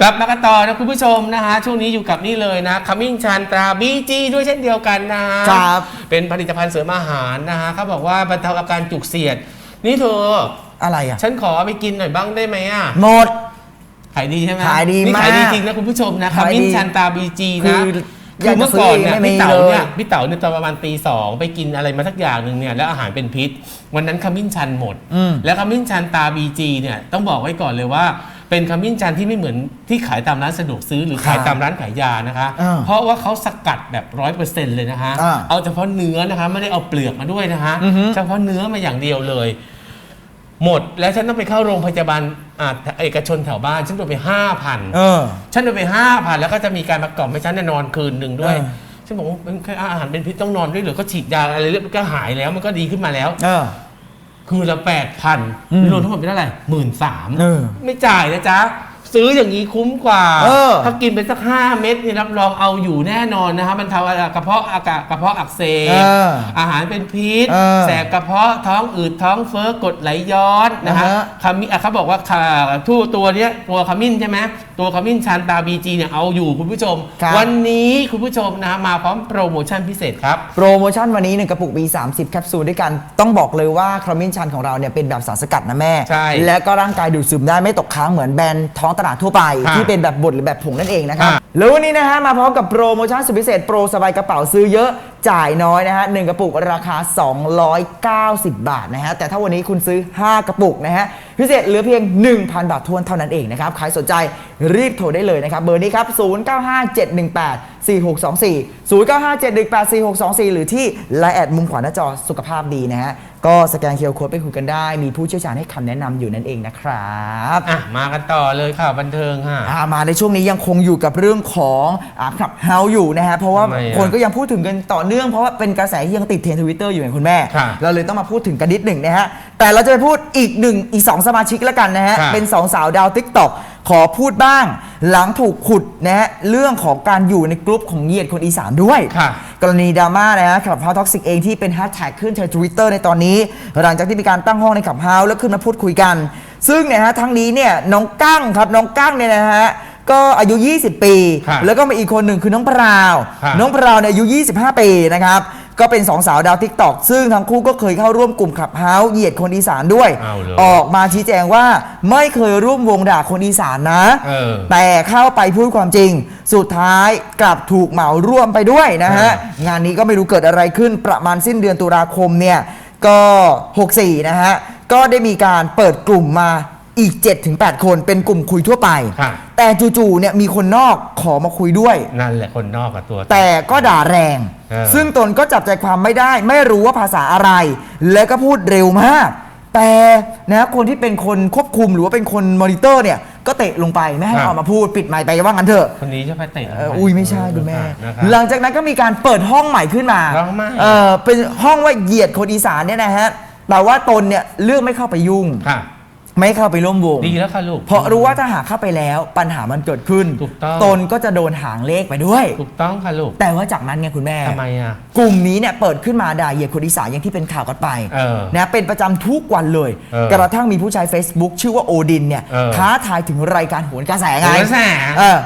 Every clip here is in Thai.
กลับมากันต่อนะคุณผู้ชมนะฮะช่วงนี้อยู่กับนี่เลยนะขมิ้นชันตราบีจีด้วยเช่นเดียวกันนะฮะครับเป็นผลิตภัณฑ์เสริมอาหารนะฮะเขาบอกว่าบรรเทาอาการจุกเสียด นี่เธออะไรอะฉันขอไปกินหน่อยบ้างได้ไหมอะหมด ขายดีใช่ไหมขายดีนี่มาก ขายดีจริงนะคุณผู้ชมนะขขายดี มิ้นชันตราบีจีคืนะ อคือเมื่อก่อนเนี่ยอยากจะซื้อพี่เต๋าไม่มีเนี่ยเลยพี่เต๋าเนี่ยตอนประมาณตีสองไปกินอะไรมาสักอย่างหนึ่งเนี่ยแล้วอาหารเป็นพิษ วันนั้นขมิ้นชันหมด อืมแล้วขมิ้นชันตาบีจีเนี่ยต้องบอกไว้ก่อนเลยว่า เป็นขมิ้นชันที่ไม่เหมือนที่ขายตามร้านสะดวกซื้อหรือขายครับตามร้านขายยานะคะ อ่าเพราะว่าเขาสกัดแบบร้อยเปอร์เซ็นต์เลยนะคะ อ่าเอาเฉพาะเนื้อนะคะไม่ได้เอาเปลือกมาด้วยนะคะ อือฮึ เฉพาะเนื้อมาอย่างเดียวเลย หมดแล้วฉันต้องไปเข้าโรงพยาบาลอ่าเอกชนแถวบ้านฉันโดนไปห้าพัน เออ ฉันโดนไปห้าพันแล้วก็จะมีการประกอบให้ฉันเนยนอนคืนหนึ่งด้วย เออ ฉันบอกว่าเป็นแค่อาหารเป็นพิษต้องนอนด้วยเหรือก็ฉีดยาอะไรเรียบร้อยก็หายแล้วมันก็ดีขึ้นมาแล้ว เออ คือละแปดพันอืมรวมทั้งหมดเป็นเท่าไหร่หมื่นสามเออไม่จ่ายนะจ๊ะ ซื้ออย่างนี้คุ้มกว่า เออ ถ้ากินไปสักห้าเม็ดนี่รับรองเอาอยู่แน่นอนนะคะมันทำกระเพาะอากาศกระเพาะอักเสเอบออาหารเป็นพิษ เออแสบกระเพาะท้องอืดท้องเฟ้อกรดไหลย้อนนะฮะอ่าฮะขมิ้นอะเขาบอกว่าค่ะทู่ตัวเนี้ยตัวขมิ้นใช่ไหมตัวขมิ้นชันตาบีจีเนี่ยเอาอยู่คุณผู้ชม ครับ วันนี้คุณผู้ชมนะมาพร้อมโปรโมชั่นพิเศษครับ โปรโมชั่นวันนี้1กระปุกมี 30 แคปซูลด้วยกัน ต้องบอกเลยว่าครามินชันของเราเนี่ยเป็นแบบสารสกัดนะแม่ ใช่ และก็ร่างกายดูดซึมได้ไม่ตกค้างเหมือนแบรนด์ท้องตลาดทั่วไปค่ะที่เป็นแบบบดหรือแบบผงนั่นเองนะครับค่ะแล้ววันนี้นะฮะมาพร้อมกับโปรโมชั่นสุดพิเศษโปรสบายกระเป๋าซื้อเยอะ จ่ายน้อยนะฮะหนึ่งกระปุกราคา 290 บาทนะฮะแต่ถ้าวันนี้คุณซื้อ 5 กระปุกนะฮะพิเศษเหลือเพียง 1,000 บาททวนเท่านั้นเองนะครับใครสนใจรีบโทรได้เลยนะครับเบอร์นี้ครับ 0957184624 0957184624 หรือที่ไลน์แอดมุมขวาหน้าจอสุขภาพดีนะฮะก็สแกนเคอร์โค้ดไปคุยกันได้ มีผู้เชี่ยวชาญให้คำแนะนำอยู่นั่นเองนะครับอะมากันต่อเลยค่ะบันเทิงค่ะอ่ามาในช่วงนี้ยังคงอยู่กับเรื่องของอ่าขับเฮาอยู่นะฮะเพราะว่าทำไมอะคนก็ยังพูดถึงกันต่อเนื่องเพราะว่าเป็นกระแสที่ยังติดเทรนด์ทวิตเตอร์อยู่อย่างคุณแม่ค่ะเราเลยต้องมาพูดถึงกันนิดหนึ่งนะฮะ แต่เราจะไปพูดอีกหนึ่งอีกสองสมาชิกแล้วกันนะฮะค่ะเป็นสองสาวดาวทิกตอกขอพูดบ้าง หลังถูกขุดนะฮะเรื่องของการอยู่ในกลุ่มของเหยียดคนอีสานด้วย ค่ะ กรณีดราม่านะฮะขับเฮาท็อกซิกเองที่เป็นแฮชแท็กขึ้นในทวิตเตอร์ในตอนนี้ หลังจากที่มีการตั้งห้องในขับเฮาแล้วขึ้นมาพูดคุยกัน ซึ่งเนี่ยฮะทั้งนี้เนี่ยน้องกั้งครับน้องกั้งเนี่ยนะฮะ ก็อายุ 20 ปี ครับแล้วก็มีอีกคนหนึ่งคือน้องพราว ครับ น้องพราวเนี่ยอายุ 25 ปีนะครับ ก็เป็นสองสาวดาวทิกตอกซึ่งทั้งคู่ก็เคยเข้าร่วมกลุ่มขับเฮาเหยียดคนอีสานด้วย เอาเลย ออกมาชี้แจงว่าไม่เคยร่วมวงด่าคนอีสานนะ เออ แต่เข้าไปพูดความจริง สุดท้ายกลับถูกเหมาร่วมไปด้วยนะฮะเองานนี้ก็ไม่รู้เกิดอะไรขึ้นประมาณสิ้นเดือนตุลาคมเนี่ย ก็ 64 นะฮะ ก็ได้มีการเปิดกลุ่มมาอีก 7-8 คนเป็นกลุ่มคุยทั่วไป ค่ะ แต่จู่ๆเนี่ยมีคนนอกขอมาคุยด้วย นั่นแหละคนนอกกับตัว แต่ก็ด่าแรง เออ ซึ่งตนก็จับใจความไม่ได้ ไม่รู้ว่าภาษาอะไร และก็พูดเร็วมาก แต่นะคนที่เป็นคนควบคุมหรือว่าเป็นคนมอนิเตอร์เนี่ย ก็เตะลงไปไม่ให้ออกมาพูดปิดไมค์ไปว่างั้นเถอะ คนนี้ใช่ไหมเตะเอออุ้ยไม่ใช่คุณแม่ นะครับ หลังจากนั้นก็มีการเปิดห้องใหม่ขึ้นมาห้องใหม่เออเป็นห้องว่าเหยียดคนอีสานเนี่ยนะฮะแต่ว่าตนเนี่ยเลือกไม่เข้าไปยุ่ง ค่ะ ไม่เข้าไปร่วมวง ดีแล้วค่ะลูก เพราะรู้ว่าถ้าหากเข้าไปแล้วปัญหามันเกิดขึ้น ถูกต้อง ตนก็จะโดนหางเลขไปด้วย ถูกต้องค่ะลูกแต่ว่าจากนั้นไงคุณแม่ ทำไมอะ กลุ่มนี้เนี่ยเปิดขึ้นมาด่าเหยียดคนอีสานอย่างที่เป็นข่าวกันไปเออนะเป็นประจำทุกวันเลย เออกระทั่งมีผู้ใช้ Facebook ชื่อว่าโอดินเนี่ยเออท้าทายถึงรายการโหนกระแสไงโหนกระแส เออ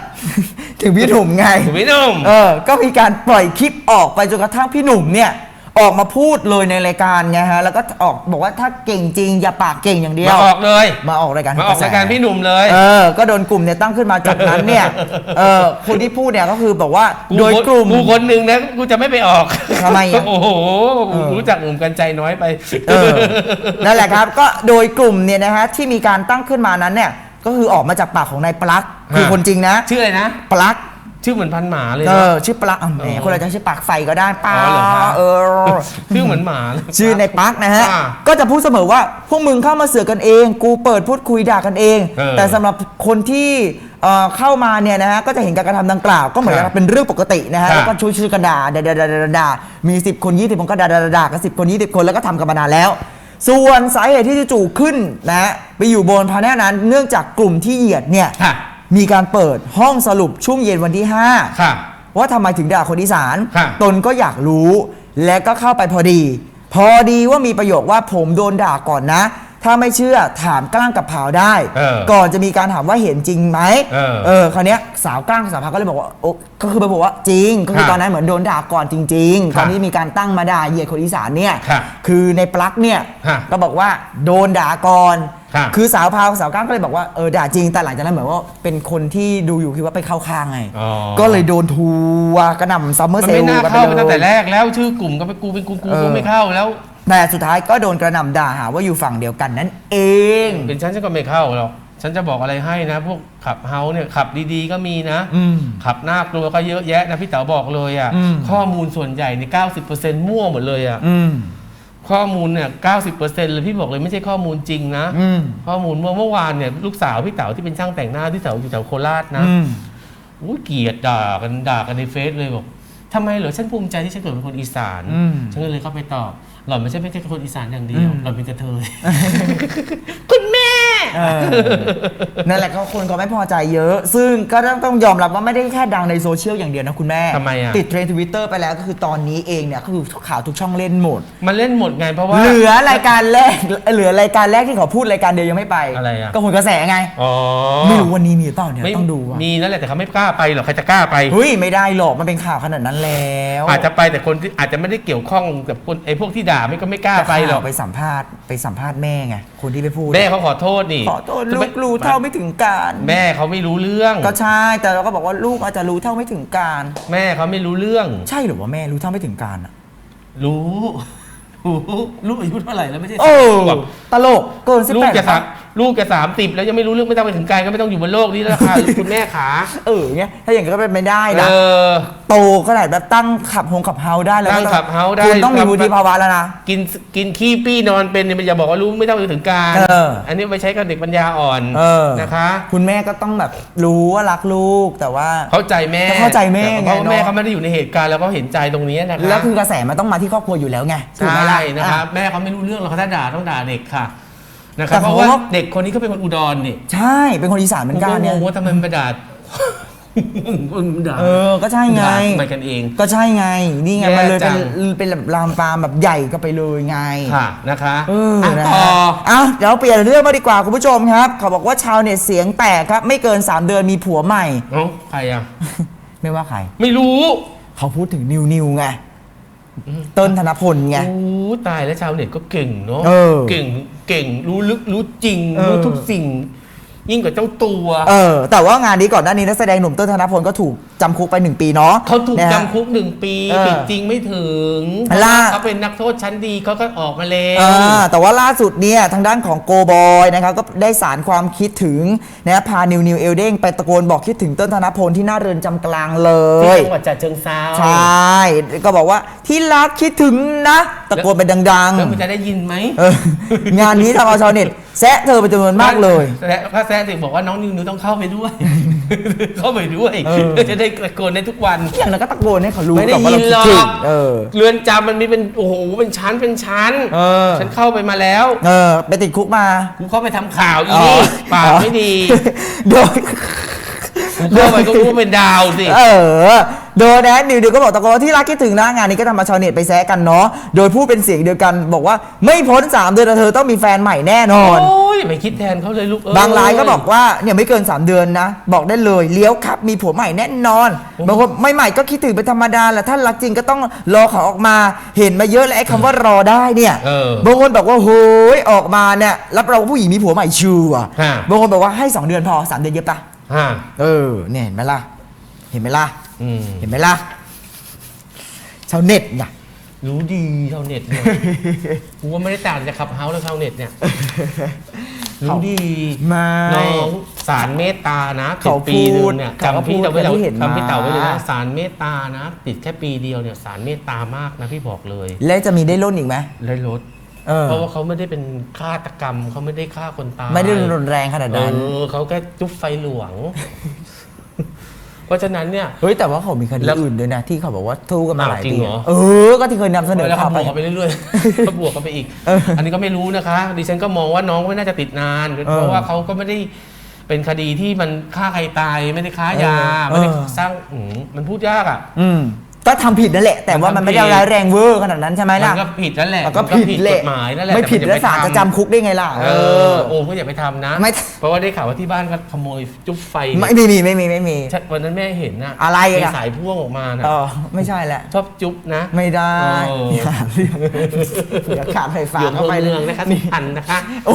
ถึงพี่หนุ่มไง ถูกพี่หนุ่ม เออ ก็มีการปล่อยคลิปออกไปจนกระทั่งพี่หนุ่มเนี่ย ออกมาพูดเลยในรายการไงฮะแล้วก็ออกบอกว่าถ้าเก่งจริง อย่าปากเก่งอย่างเดียวมาออกเลย มาออกรายการมาออกรายการพี่หนุ่มเลยเออก็โดนกลุ่มเนี่ยตั้งขึ้นมาจากนั้นเนี่ยเออคนที่พูดเนี่ยก็คือบอกว่ากูโดยกลุ่มกูคนหนึ่งนะกูจะไม่ไปออกทำไมอะโอ้โหเออรู้จักหนุ่มกันใจน้อยไปเออนั่นแหละครับ ก็โดยกลุ่มเนี่ยนะฮะที่มีการตั้งขึ้นมานั้นเนี่ยก็คือออกมาจากปากของนายปลั๊กคือฮะคนจริงนะ ชื่ออะไรนะปลั๊ก ชื่อเหมือนพันหมาเลยเอนะ อชื่อปลั๊กอะแหมอ๋อคนเราจะชื่อปลั๊กไฟก็ได้ปาอ๋อเหรอครับเออ ชื่อเหมือนหมาเลย ชื่อในปลั๊กนะฮะ อ่าก็จะพูดเสมอว่า พวกมึงเข้ามาเสือกกันเอง กูเปิดพูดคุยด่ากันเอง เออแต่สำหรับคนที่เอ่อเข้ามาเนี่ยนะฮะ ก็จะเห็นการกระทำดังกล่าว ก็เหมือนครักับบเป็นเรื่องปกตินะฮะ ครับแล้วก็ช่วยชื่อกันด่าด่าด่าด่าด่าด่ามี 10 คน 20 คนก็ด่าด่าด่าด่ากัน10 คน 20 คนแล้วก็ทำกันมานานแล้ว ส่วนสาเหตุที่จู่ๆขึ้นนะฮะไปอยู่บนพาแนลนั้น เนื่องจากกลุ่มที่เหยียดเนี่ย ค่ะ มีการเปิดห้องสรุปช่วงเย็นวันที่ 5 ค่ะ ว่าทำไมถึงด่าคนอีสาน ค่ะ ตนก็อยากรู้ และก็เข้าไปพอดี พอดีว่ามีประโยคว่าผมโดนด่าก่อนนะ ถ้าไม่เชื่อถามกล้างกับเผาได้ เออก่อนจะมีการถามว่าเห็นจริงไหมเออเออคราวเนี้ยสาวกล้างกับสาวเผาก็เลยบอกว่าโอ้ก็คือไปบอกว่าจริง ก็คือค่ะตอนนั้นเหมือนโดนด่าก่อนจริงๆค่ะตอนที่มีการตั้งมาด่าเหยียดคนอีสานเนี่ยค่ะคือในปลั๊กเนี่ยค่ะก็บอกว่าโดนด่าก่อน ค่ะคือสาวเผาสาวกล้างก็เลยบอกว่าเออด่าจริงแต่หลังจากนั้นเหมือนว่าเป็นคนที่ดูอยู่คิดว่าไปเข้าข้างไง อ๋อ ก็เลยโดนทัวร์กระหน่ำซัมเมอมันร์เซลไม่น่ากันไปเข้าไปตั้งเลแต่ยแรกแล้วชื่อกลุ่มก็ไปกูเป็นกูกูเออกูไม่เข้าแล้ว แต่สุดท้ายก็โดนกระหน่ำด่าหาว่าอยู่ฝั่งเดียวกันนั่นเอง เป็นฉันฉันก็ไม่เข้าหรอก ฉันจะบอกอะไรให้นะ พวกขับเฮาเนี่ยขับดีๆก็มีนะ อืมขับน่ากลัวก็เยอะแยะนะพี่เต๋อบอกเลยอะ่ะอืม ข้อมูลส่วนใหญ่ใน 90%มั่วหมดเลยอะ่ะอืม ข้อมูลเนี่ย90%เลยพี่บอกเลยไม่ใช่ข้อมูลจริงนะ อืม ข้อมูลเมื่อเมื่อวานเนี่ยลูกสาวพี่เต๋อที่เป็นช่างแต่งหน้าที่เต๋ออยู่แถวโคราชนะอืม อุ้ยเกลียดด่ากันด่ากันในเฟซเลยบอกทำไมเหรอฉันภูมิใจที่ฉันเกิดเป็นคนอีสานอืมฉันก็เลยเข้าไปตอบหล่อนไม่ใช่ไม่ใช่คนอีสานอย่างเดียวอืมหล่อนเป็นกระเทย คุณแม่ เออนั่นแหละก็คนก็ไม่พอใจเยอะ ซึ่งก็ต้องต้องยอมรับว่าไม่ได้แค่ดังในโซเชียลอย่างเดียวนะคุณแม่ ทำไมอะ ติดเทรนด์ทวิตเตอร์ไปแล้วก็คือตอนนี้เองเนี่ยก็คือข่าวทุกช่องเล่นหมด มันเล่นหมดไงเพราะว่า เหลือรายการแรก เหลือรายการแรกที่เขาพูดรายการเดียวยังไม่ไปอะไรอะ ก็ผลกระแสไง อ๋อไม่รู้วันนี้มีหรือเปล่าเนี่ยไม่ต้องดูอะมีนั่นแหละแต่เขาไม่กล้าไปหรอกใครจะกล้าไป เฮ้ยไม่ได้หรอกมันเป็นข่าวขนาดนั้นแล้วอาจจะไปแต่คนที่อาจจะไม่ได้เกี่ยวข้องกับคนไอ้พวกที่ด่าไม่ก็ไม่กล้าไปหรอกไปสัมภาษณ์ไปสัมภาษณ์แม่ไงคนที่ไปพูด แม่เขาขอโทษนี่ขอโทษลูกรู้เท่าไม่ถึงการ แม่เขาไม่รู้เรื่อง ก็ใช่ แต่เราก็บอกว่าลูกอาจจะรู้เท่าไม่ถึงการ แม่เขาไม่รู้เรื่อง ใช่หรือว่าแม่รู้เท่าไม่ถึงการอะรู้รู้ลูกอายุเท่าไหร่แล้วไม่ใช่โอ้สิบขวบตลกเกินสิบลูแปกดจะสาม ลูกจะสามสิบแล้วยังไม่รู้เรื่องไม่ต้องไปถึงไกลก็ไม่ต้องอยู่บนโลกนี้แล้วค่ะ คุณแม่ขาเออเงี้ยถ้าอย่างนั้นก็เป็นไม่ได้นะเออโตขนาดแบบตั้งขับหงขับเฮาได้แล้วตั้งขับเฮาได้ คุณต้องมีขับวุฒิภาวะแล้วนะ กินกินขี้ปี้นอนเป็นเนี่ยมันอย่าบอกว่ารู้ไม่ต้องไปถึงการเอออันนี้ไปใช้กับเด็กปัญญาอ่อนเออ นะคะคุณแม่ก็ต้องแบบรู้ว่ารักลูกแต่ว่า เข้าใจแม่ก็เข้าใจแม่เพราะว่าไงเนอะ แม่เขาไม่ได้อยู่ในเหตุการณ์แล้วก็เห็นใจตรงนี้นะคะแล้วคือกระแสมันต้องมาที่ครอบครัวอยู่แล้วไงถูกไหมใช่ล่ะนะครับอ่แม่เขาไม่รู้เรื่องหรอกเขาถ้าด่าต้องด่าเด็กค่ะ นะคแต่รับเพเขาราะว่าเด็กคนนี้เขาเป็นคนอุดรนี่ใช่ เป็นคนอีสานเหมือนกันกูเนี่ยงงว่าทำไมมันไปด่ามันด่าเออ ก็ใช่ไง ด่าทำไมกันเอง ก็ใช่ไง นี่ไง แย่มันเลยจัเป็น ง เป็นแบบลามปามแบบใหญ่ก็ไปเลยไง ค่ะนะคะเอออะนะต่อ ฮะอะเดี๋ยวเปลี่ยนเรื่องมาดีกว่าคุณผู้ชมครับ เขาบอกว่าชาวเน็ตเสียงแตกครับ ไม่เกิน 3 เดือนมีผัวใหม่ เอ้าใครอะ ไม่ว่าใคร ไม่รู้เขาพูดถึงนิวนิวไง เติ้ลธนพลไง โอ้ตายแล้วชาวเน็ตก็เก่งเนาะเออ เก่ง เก่ง รู้ลึกรู้จริงเออรู้ทุกสิ่ง ยิ่งกว่าเจ้าตัว เออ แต่ว่างานนี้ก่อนหน้านี้นักแสดงหนุ่มเติ้ลธนพลก็ถูก จำคุกไป 1 ปีเนาะเขาถูกนะฮะ จำคุกหนึ่งปีเออผิดจริงไม่ถึงล่าเขาเป็นนักโทษชั้นดีเขาก็ออกมาแล้อ่าวแต่ว่าล่าสุดเนี่ยทางด้านของโกบอยนะครับก็ได้สารความคิดถึงนะพานิวนิวเอลเด้งไปตะโกนบอกคิดถึงเติ้ลธนพลที่หน้าเรือนจำกลางเลที่ย จังหวัดฉะเชิงเซาใช่ ก็บอกว่าที่รักคิดถึงนะ ตะโกนไปดังแล้วมันจะได้ยินไหมๆเอองานนี้ทำเอาชาวเน็ตแซะเธอเป็นจำนวนมากเลย และพระแซ่ถึงบอกว่าน้องนิวนิวต้องเข้าไปด้วย เข้าไปด้วยเออ เพื่อจะได้ตะโกนได้ทุกวัน อย่างนั้นก็ตะโกนให้เขารู้ไม่ได้ก่อนว่าเรายินคิดหรอกถึงเออ เรือนจำมันมีเป็นโอ้โหเป็นชั้นเป็นชั้นเออ ฉันเข้าไปมาแล้วเออ ไปติดคุกมา กูเข้าไปทำข่าวอีนี่ปากไม่ดีโดยกูเข้าไปก็รู้ว่าเป็นดาวสิ เออโดยนะนิวเดียวก็บอกตะโกนว่าที่รักคิดถึงนะงานนี้ก็ทำมาชาวเน็ตไปแซะกันเนาะโดยพูดเป็นเสียงเดียวกัน บอกว่าไม่พ้น 3 เดือนนะเธอต้องมีแฟนใหม่แน่นอน โอ้ยไม่คิดแทนเขาเลยลูกเอ้ย บางรายก็บอกว่าเนี่ยไม่เกิน 3 เดือนนะ บอกได้เลยเลี้ยวครับมีผัวใหม่แน่นอนบางคนไม่ใหม่ก็คิดถึงเป็นธรรมดาแหละถ้ารักจริงก็ต้องรอเขาออกมาเห็นมาเยอะแล้วไอ้คำว่ารอได้เนี่ยเออบางคนบอกว่าโหยออกมาเนี่ยรับรองว่าผู้หญิงมีผัวใหม่ชัวร์ฮะ บางคนบอกว่าให้ 2 เดือนพอ 3 เดือนเยอะปะฮะเออเนี่ยเห็นไหมล่ะเห็นไหมล่ะ อืมเห็นไหมล่ะชาวเน็ตไงรู้ดีชาวเน็ตเนี่ย กูว่าไม่ได้ต่างจากขับเฮาส์แล้วชาวเน็ตเนี่ย รู้ดีไม่น้องสารเมตตานะติดเขาปีหนึงเนี่ยพูดเขาก็จำพี่เต่าไว้พูดอย่างที่เห็นมาจำพี่เต่าไว้เลยนะสารเมตตานะ ติดแค่ปีเดียวเนี่ยสารเมตตามากนะพี่บอกเลยแล้วจะมีได้ล้นอีกไหมเลยลด เออ เพราะว่าเขาไม่ได้เป็นฆาตกรรมเขาไม่ได้ฆ่าคนตายไม่ได้รุนแรงขนาดเอนั้น อเขาแค่จุ๊บไฟหลวง เพราะฉะนั้นเนี่ย เฮ้ยแต่ว่าเขามีคดีแล้ว อื่นด้วยนะ ที่เขาบอกว่าทู่กันมาหลายอ้าวจริปีงเหรอ เออ ก็ที่เคยนำเสนอแล้วข่าเขาวบไป วกกันไปเรื่อยๆเขาบวกกันไปอีกอันนี้ก็ไม่รู้นะคะ ดิฉันก็มองว่าน้องไม่น่าจะติดนานเพราะว่าเขาก็ไม่ได้เป็นคดีที่มันฆ่าใครตาย ไม่ได้ค้ายา เออไม่ได้เออ สร้างอืมมันพูดยากอะ อืมแต่ ก็ทำผิดนั่นแหละ แต่ว่ามันไม่ได้ร้ายแรงเวอร์ขนาดนั้นใช่ไหมมัล่ะนก็ผิดนั่นแหละมันก็มันผิดกแหละฎหมายนั่นแหละไม่ผิดต่แล้วนศาลอย่จะไปจำคุกได้ไงล่ะ เออโอ้ก็อย่าไปทำนะ ไม่ เพราะว่าได้ข่าวว่าที่บ้านก็ขโมยจุ๊บไฟไม่มีไม่มีไม่มี ใช่วันนั้นแม่เห็นนะอะไรอะ มีสายพ่วงออกมานะเออไม่ใช่แหละ ชอบจุ๊บนะ ไม่ได้เอออย่าเรื่องเดี๋ยวขาดไฟฟ้าอยู่เข้าอำเภไปอเมืองนะคะสุพรรณนะคะโอ้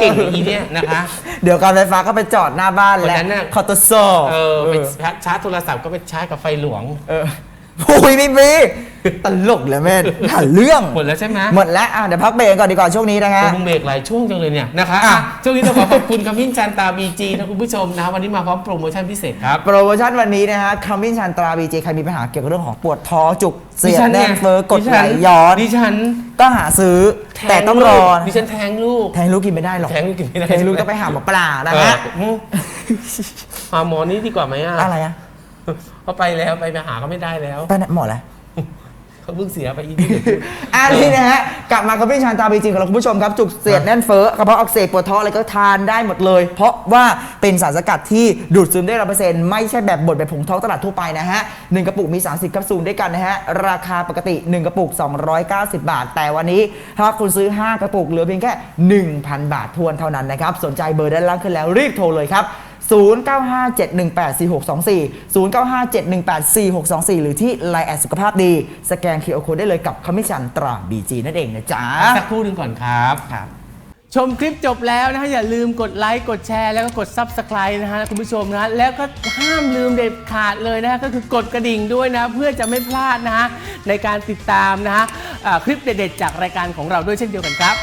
เก่งอีเนี่ยนะคะ เดี๋ยวการไฟฟ้าก็ไปจอดหน้าบ้านวันแล้วนั้นน่ะคอตโซเออเอไปอชาร์จโทรศัพท์ก็ไปชาร์จกับไฟหลวง เออ โอ้ยไม่มีตลกเลยแม่หาเรื่อง หมดแล้วใช่ไหมหมดแล้วอะเดี๋ยวพักเบรกก่อนดีกว่าช่วงนี้นะฮะโอ้มึงเบรกหลายช่วงจังเลยเนี่ยนะคะอะอะ ช่วงนี้ต้องขอขอบคุณคำพิ้นจันตาบีจีนะคุณผู้ชมนะ วันนี้มาพร้อมโปรโมชั่นพิเศษครับ โปรโมชั่นวันนี้นะฮะคัมมินชันตราบีเจใครมีปัญหาเกี่ยวกับเรื่องของปวดท้องจุกเสียดแน่นเฟ้อกดไหลย้อน ดิฉันก็หาซื้อแต่ต้องรอ ลูกดิฉันแทงลูก แทงลูกกินไม่ได้หรอกแทงลูกกินไม่ได้แทงลูกต้องไปหาหมอปลานะเออฮะอืมหาหมอนี่ดีกว่าไหมอะอะไรอะ เขาไปแล้วไปหาก็ไม่ได้แล้วไปไหนหมออะไรเขาเพิ่งเสียไปอีกนิดเดียวอันนี้นะฮะ กลับมาคัมมินชันตราบีเจของเราคุณผู้ชมครับ จุกเสียดแน่นเฟ้อกระเพาะอักเสบปวดท้องอะไรก็ทานได้หมดเลย เพราะว่าเป็นสารสกัดที่ดูดซึมได้ร้อยเปอร์เซ็นต์ไม่ใช่แบบบดแบบผงท้องตลาดทั่วไปนะฮะหนึ่งกระปุกมี 30แคปซูลด้วยกันนะฮะ ราคาปกติ 1 กระปุก 290 บาท แต่วันนี้ ถ้าคุณซื้อ 5 กระปุกเหลือเพียงแค่ 1,000 บาททวนเท่านั้นนะครับสนใจเบอร์ด้านล่างขึ้นแล้วรีบโทรเลยครับ 0957184624 0957184624 หรือที่ Line แอดสุขภาพดี สแกน QR Code ได้เลยกับคอมมิชชั่นตรา BG นั่นเองนะจ๊ะ สักครู่หนึ่งก่อนครับครับ ชมคลิปจบแล้วนะฮะอย่าลืมกดไลค์กดแชร์แล้วก็กด Subscribe นะฮะคุณผู้ชมนะฮะแล้วก็ห้ามลืมเด็ดขาดเลยนะฮะก็คือกดกระดิ่งด้วยนะ เพื่อจะไม่พลาดนะฮะในการติดตามนะฮะอ่าคลิปเด็ดๆจากรายการของเราด้วยเช่นเดียวกันครับ